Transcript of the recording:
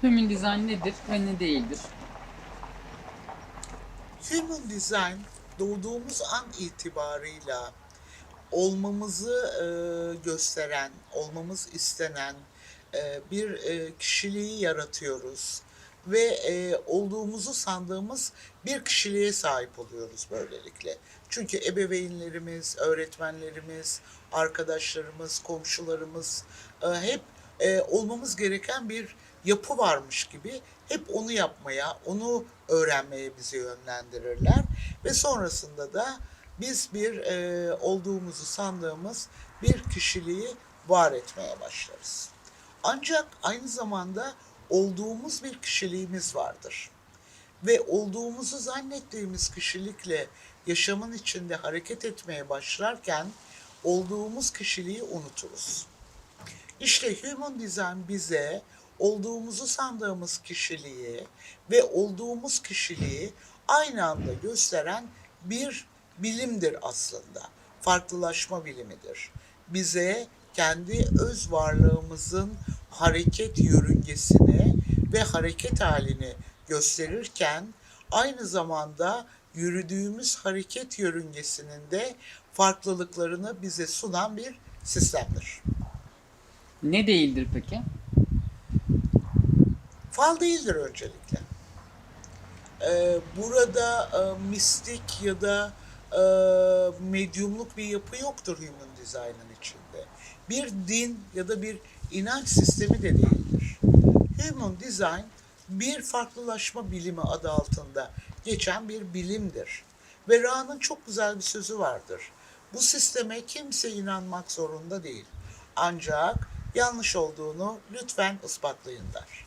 Human design nedir ve ne değildir? Human Design doğduğumuz an itibarıyla olmamızı e, gösteren, olmamız istenen e, bir e, kişiliği yaratıyoruz ve e, olduğumuzu sandığımız bir kişiliğe sahip oluyoruz böylelikle. Çünkü ebeveynlerimiz, öğretmenlerimiz, arkadaşlarımız, komşularımız e, hep e, olmamız gereken bir yapı varmış gibi hep onu yapmaya, onu öğrenmeye bizi yönlendirirler ve sonrasında da biz bir e, olduğumuzu sandığımız bir kişiliği var etmeye başlarız. Ancak aynı zamanda olduğumuz bir kişiliğimiz vardır ve olduğumuzu zannettiğimiz kişilikle yaşamın içinde hareket etmeye başlarken olduğumuz kişiliği unuturuz. İşte Human Design bize olduğumuzu sandığımız kişiliği ve olduğumuz kişiliği aynı anda gösteren bir bilimdir aslında. Farklılaşma bilimidir. Bize kendi öz varlığımızın hareket yörüngesini ve hareket halini gösterirken aynı zamanda yürüdüğümüz hareket yörüngesinin de farklılıklarını bize sunan bir sistemdir. Ne değildir peki? Fal değildir öncelikle. Ee, burada e, mistik ya da e, medyumluk bir yapı yoktur Human Design'ın içinde. Bir din ya da bir inanç sistemi de değildir. Human Design bir farklılaşma bilimi adı altında geçen bir bilimdir. Ve Ra'nın çok güzel bir sözü vardır. Bu sisteme kimse inanmak zorunda değil. Ancak yanlış olduğunu lütfen ispatlayın der.